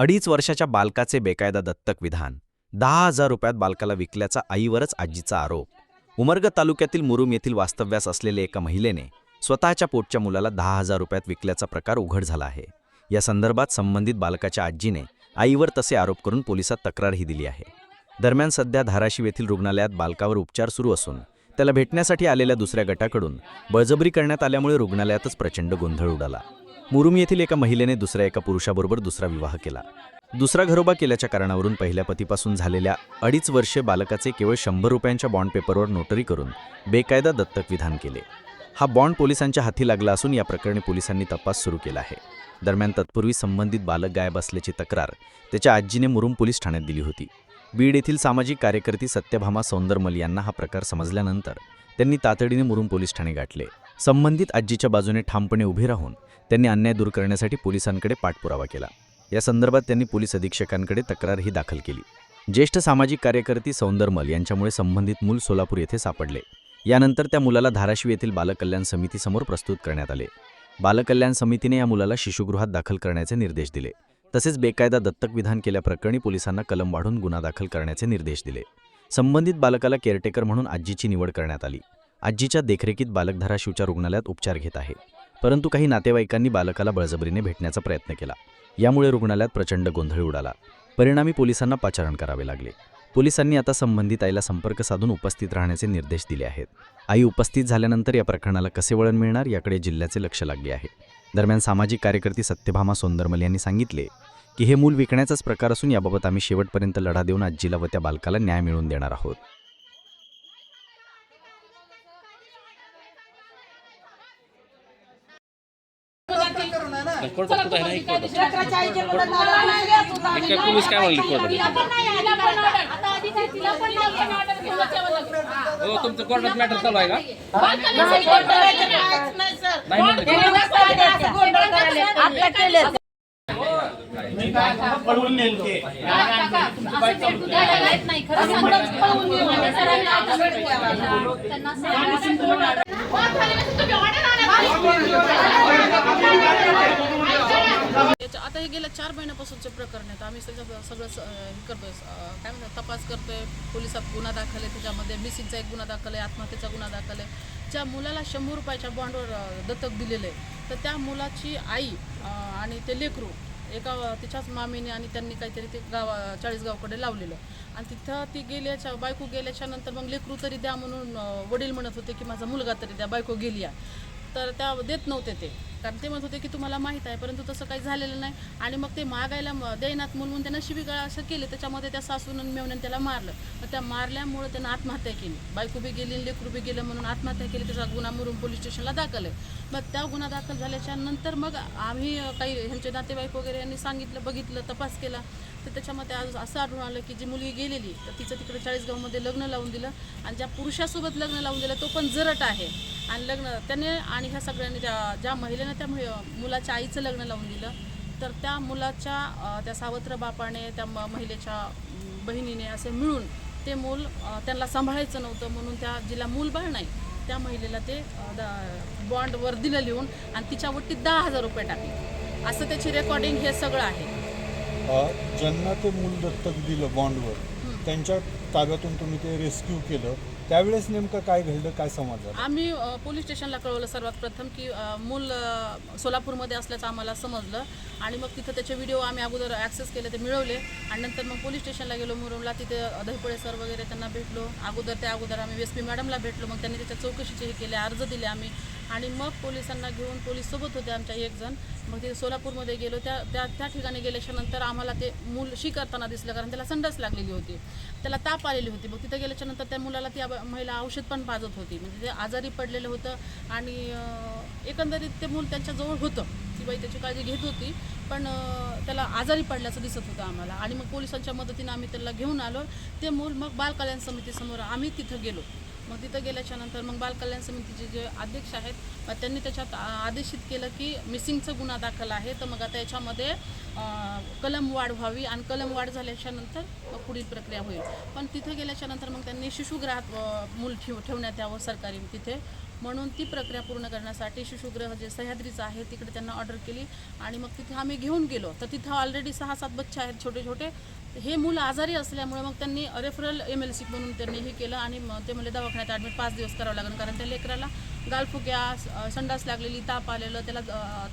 अडीच वर्षाच्या बालकाचे बेकायदा दत्तक विधान. दहा हजार रुपयात बालकाला विकल्याचा आईवरच आजीचा आरोप. उमरग तालुक्यातील मुरुम येथील वास्तव्यास असलेल्या एका महिलेने स्वतःच्या पोटच्या मुलाला दहा हजार रुपयात विकल्याचा प्रकार उघड झाला आहे. या संदर्भात संबंधित बालकाच्या आजीने आईवर तसे आरोप करून पोलिसात तक्रारही दिली आहे. दरम्यान सध्या धाराशिव येथील रुग्णालयात बालकावर उपचार सुरू असून त्याला भेटण्यासाठी आलेल्या दुसऱ्या गटाकडून बळजबरी करण्यात आल्यामुळे रुग्णालयातच प्रचंड गोंधळ उडाला. मुरुम येथील एका महिलेने दुसऱ्या एका पुरुषाबरोबर दुसरा विवाह केला. दुसरा घरोबा केल्याच्या कारणावरून पहिल्या पतीपासून झालेल्या अडीच वर्षे बालकाचे केवळ शंभर रुपयांच्या बॉन्ड पेपरवर नोटरी करून बेकायदा दत्तक विधान केले. हा बॉन्ड पोलिसांच्या हाती लागला असून या प्रकरणी पोलिसांनी तपास सुरू केला आहे. दरम्यान तत्पूर्वी संबंधित बालक गायब असल्याची तक्रार त्याच्या आजीने मुरुम पोलीस ठाण्यात दिली होती. बीड येथील सामाजिक कार्यकर्ती सत्यभामा सौंदरमल यांना हा प्रकार समजल्यानंतर त्यांनी तातडीने मुरुम पोलीस ठाणे गाठले. संबंधित आजीच्या बाजूने ठामपणे उभे राहून त्यांनी अन्याय दूर करण्यासाठी पोलिसांकडे पाठपुरावा केला. या संदर्भात त्यांनी पोलीस अधीक्षकांकडे तक्रारही दाखल केली. ज्येष्ठ सामाजिक कार्यकर्ती सौंदरमल यांच्यामुळे संबंधित मूल सोलापूर येथे सापडले. यानंतर त्या मुलाला धाराशिव येथील बालकल्याण समितीसमोर प्रस्तुत करण्यात आले. बालकल्याण समितीने या मुलाला शिशुगृहात दाखल करण्याचे निर्देश दिले. तसेच बेकायदा दत्तक विधान केल्याप्रकरणी पोलिसांना कलम वाढून गुन्हा दाखल करण्याचे निर्देश दिले. संबंधित बालकाला केअरटेकर म्हणून आजीची निवड करण्यात आली. आजीच्या देखरेखीत बालकधारा शिवच्या रुग्णालयात उपचार घेत आहे. परंतु काही नातेवाईकांनी बालकाला बळजबरीने भेटण्याचा प्रयत्न केला. यामुळे रुग्णालयात प्रचंड गोंधळ उडाला. परिणामी पोलिसांना पाचारण करावे लागले. पोलिसांनी आता संबंधित आईला संपर्क साधून उपस्थित राहण्याचे निर्देश दिले आहेत. आई उपस्थित झाल्यानंतर या प्रकरणाला कसे वळण मिळणार याकडे जिल्ह्याचे लक्ष लागले आहे. दरम्यान सामाजिक कार्यकर्ती सत्यभामा सोंदरमल यांनी सांगितले की हे मूल विकण्याचाच प्रकार असून याबाबत आम्ही शेवटपर्यंत लढा देऊन आजीला व त्या बालकाला न्याय मिळवून देणार आहोत. कोर्टात कुठं आहे नाही कोर्टात? जाऊ. काय पोलीस काय म्हणले कोर्टात? हो तुमचं कोर्टात मॅटर चालू आहे का? नाही, म्हणलं गोंधळ करायले. आता हे गेल्या चार महिन्यापासूनचे प्रकरण आहेत. आम्ही त्याच्यात सगळं हे करतोय. काय म्हणतात तपास करतोय. पोलिसात गुन्हा दाखल आहे. त्याच्यामध्ये मिसिंगचा एक गुन्हा दाखल आहे. आत्महत्येचा गुन्हा दाखल आहे. ज्या मुलाला शंभर रुपयाच्या बॉन्डवर दत्तक दिलेलं आहे तर त्या मुलाची आई आणि ते लेकरू एका तिच्याच मामीने आणि त्यांनी काहीतरी ते गावा चाळीसगावकडे लावलेलं. आणि तिथं ती गेल्याच्या बायको गेल्याच्यानंतर मग लेकरू तरी द्या म्हणून वडील म्हणत होते की माझा मुलगा तरी द्या बायको गेली आहे. तर त्या देत नव्हते ते. कारण ते म्हणत होते की तुम्हाला माहीत आहे परंतु तसं काही झालेलं नाही. आणि मग ते मागायला म- देईनात म्हणून त्यांना शिबिगाळ असं केले त्याच्यामध्ये त्या सासून मेवण्याने त्याला मारलं. मग त्या मारल्यामुळे त्यांना आत्महत्या केली. बायको बी गेली लेकरू बी गेलं म्हणून आत्महत्या केली त्याचा गुन्हा मुरुम पोलीस स्टेशनला दाखल आहे. मग त्या गुन्हा दाखल झाल्याच्यानंतर मग आम्ही काही ह्यांचे नातेवाईक वगैरे यांनी सांगितलं बघितलं तपास केला. तर त्याच्यामध्ये आज असं आढळून आलं की जी मुलगी गेलेली तर तिचं तिकडे चाळीसगावमध्ये लग्न लावून दिलं. आणि ज्या पुरुषासोबत लग्न लावून दिलं तो पण जरट आहे. आणि लग्न त्याने आणि ह्या सगळ्यांनी ज्या ज्या महिलेनं त्या मु- मुलाच्या आईचं लग्न लावून दिलं. तर त्या मुलाच्या त्या सावत्र बापाने त्या म- महिलेच्या बहिणीने असे मिळून ते मूल त्यांना सांभाळायचं नव्हतं म्हणून त्या जिला मूलबाळ नाही त्या महिलेला ते अं, द- बॉन्डवर दिलं लिहून आणि तिच्या वट्टीत दहा हजार रुपये टाकले. असं त्याची रेकॉर्डिंग हे सगळं आहे. ज्यांना ते मूल दत्तक दिलं बॉन्डवर त्यांच्या ताब्यातून तुम्ही ते रेस्क्यू केलं. त्यावेळेस नेमकं काय घडलं काय समजलं आम्ही अ, पोलीस स्टेशनला कळवलं सर्वात प्रथम की अ, मूल अ, सोलापूरमध्ये असल्याचं आम्हाला समजलं. आणि मग तिथं त्याचे व्हिडिओ आम्ही अगोदर ॲक्सेस केले ते मिळवले. आणि नंतर मग पोलीस स्टेशनला गेलो मुरुमला. तिथे दहिपळे सर वगैरे त्यांना भेटलो. अगोदर त्या अगोदर आम्ही एस पी मॅडमला भेटलो. मग त्यांनी त्याच्या चौकशीचे हे केले अर्ज दिले आम्ही. आणि मग पोलिसांना घेऊन पोलीस सोबत होते आमच्या एक जण. मग ते सोलापूरमध्ये गेलो. त्या त्या त्या ठिकाणी गेल्याच्यानंतर आम्हाला ते मूल शी करताना दिसलं कारण त्याला संडास लागलेली होती. त्याला ताप आलेली होती. मग तिथं गेल्याच्यानंतर त्या मुलाला ती महिला औषध पण पाजत होती. म्हणजे ते आजारी पडलेलं होतं आणि एकंदरीत ते मूल त्यांच्याजवळ होतं. ती बाई त्याची काळजी घेत होती. पण त्याला आजारी पडल्याचं दिसत होतं आम्हाला. आणि मग पोलिसांच्या मदतीनं आम्ही त्याला घेऊन आलो. ते मूल मग बाल कल्याण समितीसमोर आम्ही तिथं गेलो. मग तिथं गेल्याच्यानंतर मग बालकल्याण समितीचे जे अध्यक्ष आहेत मग त्यांनी त्याच्यात आ- आदेशित केलं की मिसिंगचं गुन्हा दाखल आहे. तर मग आता याच्यामध्ये कलम वाढ व्हावी आणि कलम वाढ झाल्याच्यानंतर मग पुढील प्रक्रिया होईल. पण तिथं गेल्याच्यानंतर मग त्यांनी शिशुगृहात मूल ठेव ठेवण्यात यावं सरकारी तिथे. म्हणून ती प्रक्रिया पूर्ण करण्यासाठी शिशुगृह जे सह्याद्रीचं आहे तिकडे त्यांना ऑर्डर केली. आणि मग तिथे आम्ही घेऊन गेलो. तर तिथं ऑलरेडी सहा सात बच्चे आहेत छोटे छोटे हे मुलं आजारी असल्यामुळे मग त्यांनी रेफरल एम एल सी म्हणून त्यांनी हे केलं आणि मग ते म्हणजे दवाखान्यात ॲडमिट पाच दिवस करावं लागेल. कारण त्या लेकराला गालफुक्या संडास लागलेली ताप आलेलं त्याला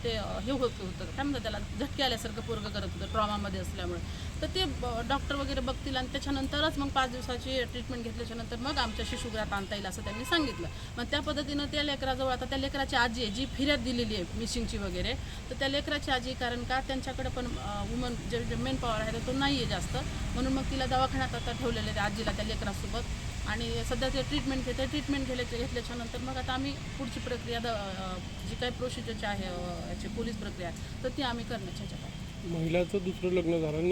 ते हे होत होतं. काय म्हणतात त्याला? झटके आल्यासारखं पोरगं करत होतं ट्रॉमामध्ये असल्यामुळे. तर ते डॉक्टर वगैरे बघतील आणि त्याच्यानंतरच मग पाच दिवसाची ट्रीटमेंट घेतल्याच्यानंतर मग आमच्या शिशुगृहात आणता येईल असं त्यांनी सांगितलं. मग त्या पद्धतीनं त्या लेकराजवळ आता त्या लेकराची आजी आहे जी फिर्याद दिलेली आहे मिसिंगची वगैरे तर त्या लेकराची आजी कारण का त्यांच्याकडे पण वुमन जे जे मेन पॉवर आहे तो नाही आहे जास्त. म्हणून मग तिला दवाखान्यात आता ठेवलेले त्या आजीला त्या लेकरासोबत. आणि सध्या ते ट्रीटमेंट घेते ट्रीटमेंट घेण्याच्या घेतल्याच्यानंतर मग आता आम्ही पुढची प्रक्रिया द- जी काही प्रोसिजरची आहे याची पोलीस प्रक्रिया तर ती आम्ही करण्याच्या ह्याच्यात महिलाचं दुसरं लग्न झालं